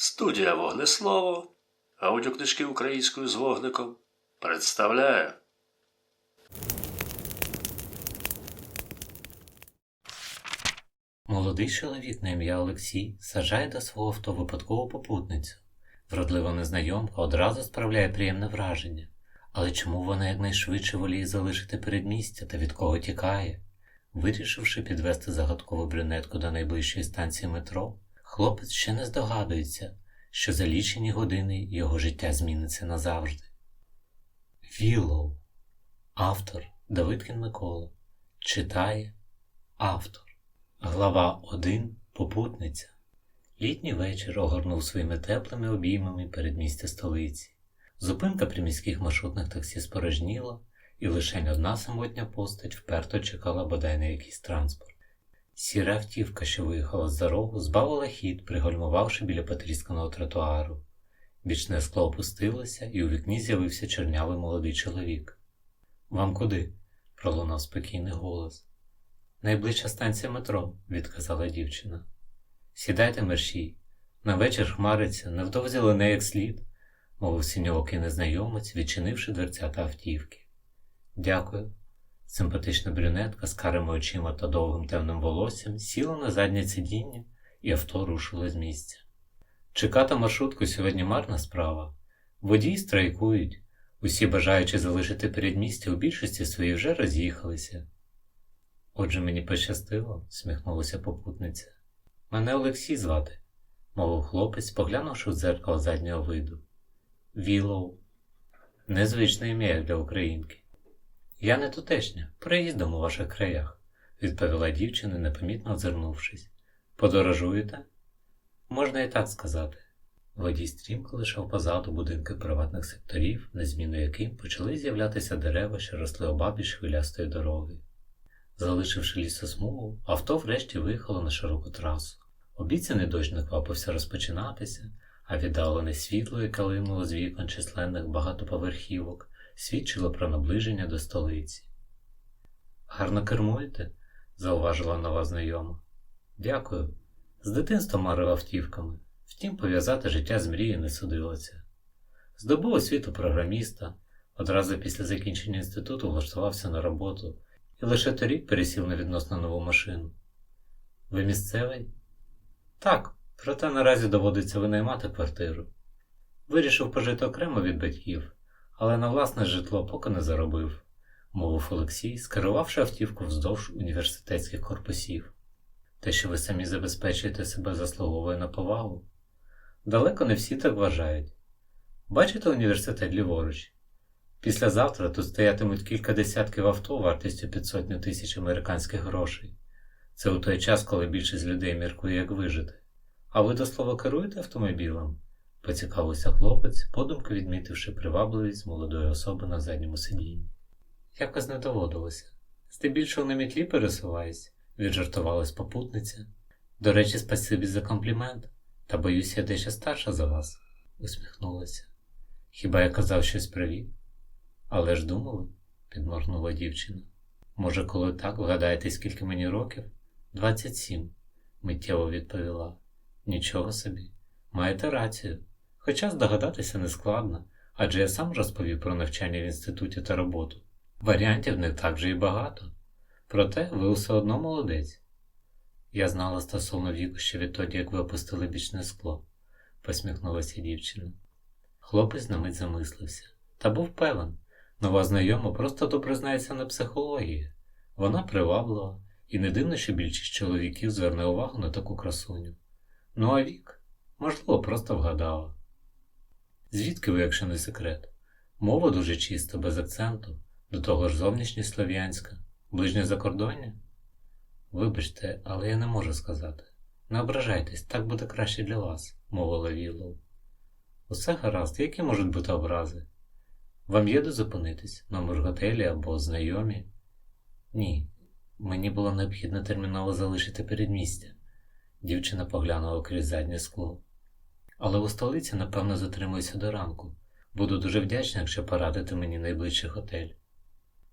Студія Вогнеслово, аудіокнижки українською з вогником представляє. Молодий чоловік на ім'я Олексій сажає до свого авто випадкову попутницю. Вродлива незнайомка одразу справляє приємне враження. Але чому вона якнайшвидше воліє залишити передмістя та від кого тікає? Вирішивши підвести загадкову брюнетку до найближчої станції метро, хлопець ще не здогадується, що за лічені години його життя зміниться назавжди. Віллоу. Автор Давидкін Микола. Читає автор. Глава 1. Попутниця. Літній вечір огорнув своїми теплими обіймами передмістя столиці. Зупинка приміських маршрутних таксі спорожніла, і лише одна самотня постать вперто чекала бодай на якийсь транспорт. Сіра автівка, що виїхала з дорогу, збавила хід, пригальмувавши біля потрісканого тротуару. Бічне скло опустилося, і у вікні з'явився чорнявий молодий чоловік. Вам куди? пролунав спокійний голос. Найближча станція метро, відказала дівчина. Сідайте мерщій. На вечір хмариться, невдовзі лене як слід, мовив синьоокий незнайомець, відчинивши дверця та автівки. Дякую. Симпатична брюнетка з карими очима та довгим темним волоссям сіла на заднє сидіння, і авто рушило з місця. Чекати маршрутку сьогодні марна справа. Водії страйкують, усі бажаючи залишити передмістя у більшості своїй вже роз'їхалися. Отже, мені пощастило, сміхнулася попутниця. Мене Олексій звати, мовив хлопець, поглянувши в дзеркало заднього виду. Вілоу. Незвичне ім'я для українки. Я не тутешня, приїздом у ваших краях, відповіла дівчина, непомітно озирнувшись. Подорожуєте? Можна і так сказати. Водій стрімко лишав позаду будинки приватних секторів, на зміну яким почали з'являтися дерева, що росли обабіч хвилястої дороги. Залишивши лісосмугу, авто врешті виїхало на широку трасу. Обіцяний дощ не квапився розпочинатися, а віддалене світло, яке линуло з вікон численних багатоповерхівок, свідчило про наближення до столиці. Гарно кермуєте? зауважила нова знайома. Дякую. З дитинства марив автівками, втім, пов'язати життя з мрією не судилося. Здобув освіту програміста, одразу після закінчення інституту влаштувався на роботу і лише торік пересів на відносно нову машину. Ви місцевий? Так, проте наразі доводиться винаймати квартиру. Вирішив пожити окремо від батьків, але на власне житло поки не заробив, мовив Олексій, скерувавши автівку вздовж університетських корпусів. Те, що ви самі забезпечуєте себе заслуговує на повагу. Далеко не всі так вважають. Бачите університет ліворуч? Післязавтра тут стоятимуть кілька десятків авто вартістю під сотню тисяч американських грошей. Це у той час, коли більшість людей міркує, як вижити. А ви до слова керуєте автомобілем? Поцікавився хлопець, подумки відмітивши привабливість молодої особи на задньому сидінні. Якось не доводилося. Здебільшого на мітлі пересуваюсь, віджартувалась попутниця. До речі, спасибі за комплімент, та боюся, я дещо старша за вас, усміхнулася. Хіба я казав щось привіт? Але ж думали, підморгнула дівчина. Може, коли так вгадаєте, скільки мені років? Двадцять сім, миттєво відповіла. Нічого собі, маєте рацію. Хоча здогадатися не складно, адже я сам розповів про навчання в інституті та роботу. Варіантів не так же і багато. Проте ви все одно молодець. Я знала стосовно віку ще відтоді, як ви опустили бічне скло, посміхнулася дівчина. Хлопець на мить замислився, та був певен. Нова знайома просто добре знається на психології. Вона приваблива, і не дивно, що більшість чоловіків зверне увагу на таку красуню. Ну а вік, можливо, просто вгадала. Звідки ви, якщо не секрет? Мова дуже чиста, без акценту, до того ж зовнішність слов'янська, ближнє закордоння? Вибачте, але я не можу сказати. Не ображайтесь, так буде краще для вас, мовила Віллоу. Усе гаразд, які можуть бути образи? Вам є де зупинитись, номер готелі або знайомі? Ні, мені було необхідно терміново залишити передмістя. Дівчина поглянула крізь заднє скло. Але у столиці, напевно, затримуюся до ранку. Буду дуже вдячна, якщо порадите мені найближчий готель.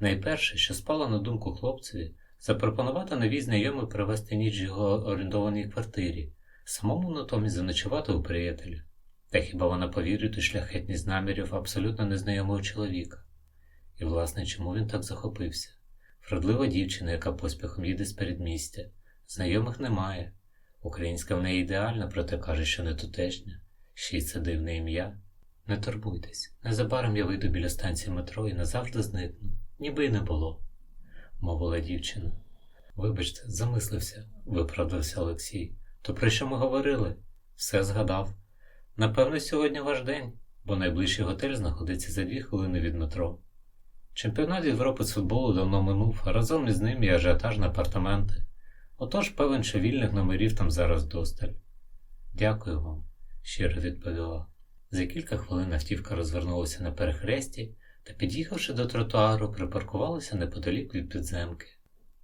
Найперше, що спало на думку хлопцеві, запропонувати новій знайомій провести ніч в його орендованій квартирі, Самому натомість заночувати у приятеля. Та хіба вона повірить у шляхетність намірів абсолютно незнайомого чоловіка? І, власне, чому він так захопився? Вродлива дівчина, яка поспіхом їде з передмістя. Знайомих немає. Українська в неї ідеальна, проте каже, що не тутешня. Ще й це дивне ім'я. Не турбуйтесь, незабаром я вийду біля станції метро і назавжди зникну, ніби й не було, мовила дівчина. Вибачте, замислився, виправдався Олексій. То про що ми говорили? Все згадав. Напевно, сьогодні ваш день, бо найближчий готель знаходиться за дві хвилини від метро. Чемпіонат Європи з футболу давно минув, а разом із ним і ажіотаж на апартаменти. Отож певен, що вільних номерів там зараз досталь. Дякую вам, щиро відповіла. За кілька хвилин автівка розвернулася на перехресті та, під'їхавши до тротуару, припаркувалася неподалік від підземки.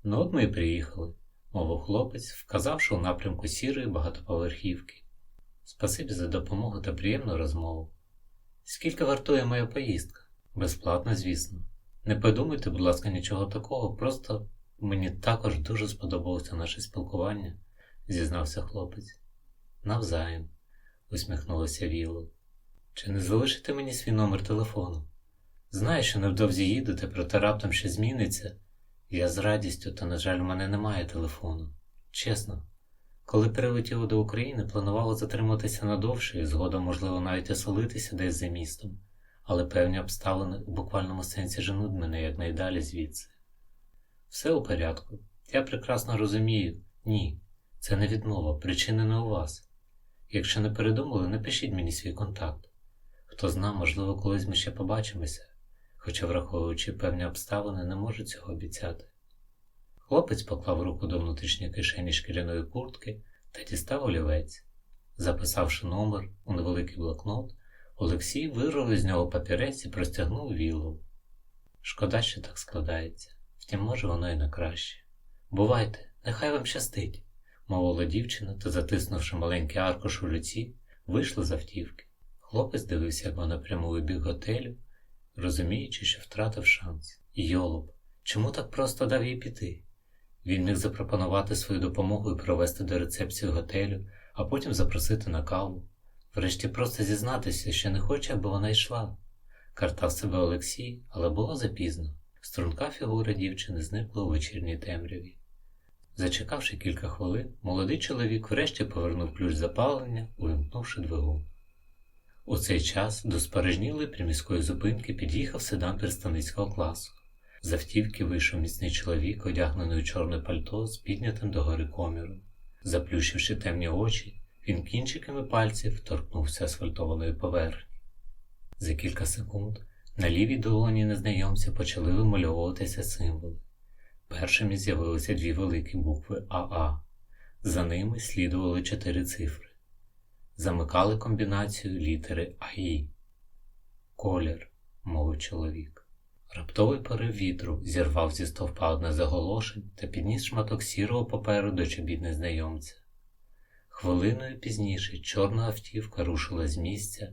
Ну от ми й приїхали, мовив хлопець, вказавши у напрямку сірої багатоповерхівки. Спасибі за допомогу та приємну розмову. Скільки вартує моя поїздка? Безплатно, звісно. Не подумайте, будь ласка, нічого такого, просто мені також дуже сподобалося наше спілкування, зізнався хлопець. Навзаєм, усміхнулася Віло. Чи не залишите мені свій номер телефону? Знаю, що невдовзі їдете, проте раптом ще зміниться. Я з радістю, та, на жаль, у мене немає телефону. Чесно, коли прилетіло до України, планувало затриматися надовше і згодом, можливо, навіть оселитися десь за містом, але певні обставини у буквальному сенсі женуть мене якнайдалі звідси. Все у порядку. Я прекрасно розумію. Ні, це не відмова, причини не у вас. Якщо не передумали, напишіть мені свій контакт. Хто зна, можливо, колись ми ще побачимося, хоча, враховуючи певні обставини, не можу цього обіцяти. Хлопець поклав руку до внутрішньої кишені шкіряної куртки та дістав олівець. Записавши номер у невеликий блокнот, Олексій вирвав із нього папірець і простягнув віллу. Шкода, що так складається, втім, може, воно і на краще. Бувайте, нехай вам щастить, мовила дівчина та, затиснувши маленький аркуш у руці, вийшла з автівки. Хлопець дивився, як вона прямує біг готелю, розуміючи, що втратив шанс. Йолоп, чому так просто дав їй піти? Він міг запропонувати свою допомогу і провести до рецепції готелю, а потім запросити на каву. Врешті просто зізнатися, що не хоче, аби вона йшла. Картав себе Олексій, але було запізно. Струнка фігура дівчини зникла у вечірній темряві. Зачекавши кілька хвилин, молодий чоловік врешті повернув ключ запалення, увімкнувши двигун. У цей час до спорожнілої приміської зупинки під'їхав седан представницького класу. З автівки вийшов міцний чоловік, одягнений у чорне пальто з піднятим догори коміром. Заплющивши темні очі, він кінчиками пальців торкнувся асфальтованої поверхні. За кілька секунд на лівій долоні незнайомця почали вимальовуватися символи. Першими з'явилися дві великі букви АА. За ними слідували чотири цифри. Замикали комбінацію літери АІ. Колір, мовив чоловік. Раптовий порив вітру зірвав зі стовпа одне з оголошень та підніс шматок сірого паперу до чобіт незнайомця. Хвилиною пізніше чорна автівка рушила з місця,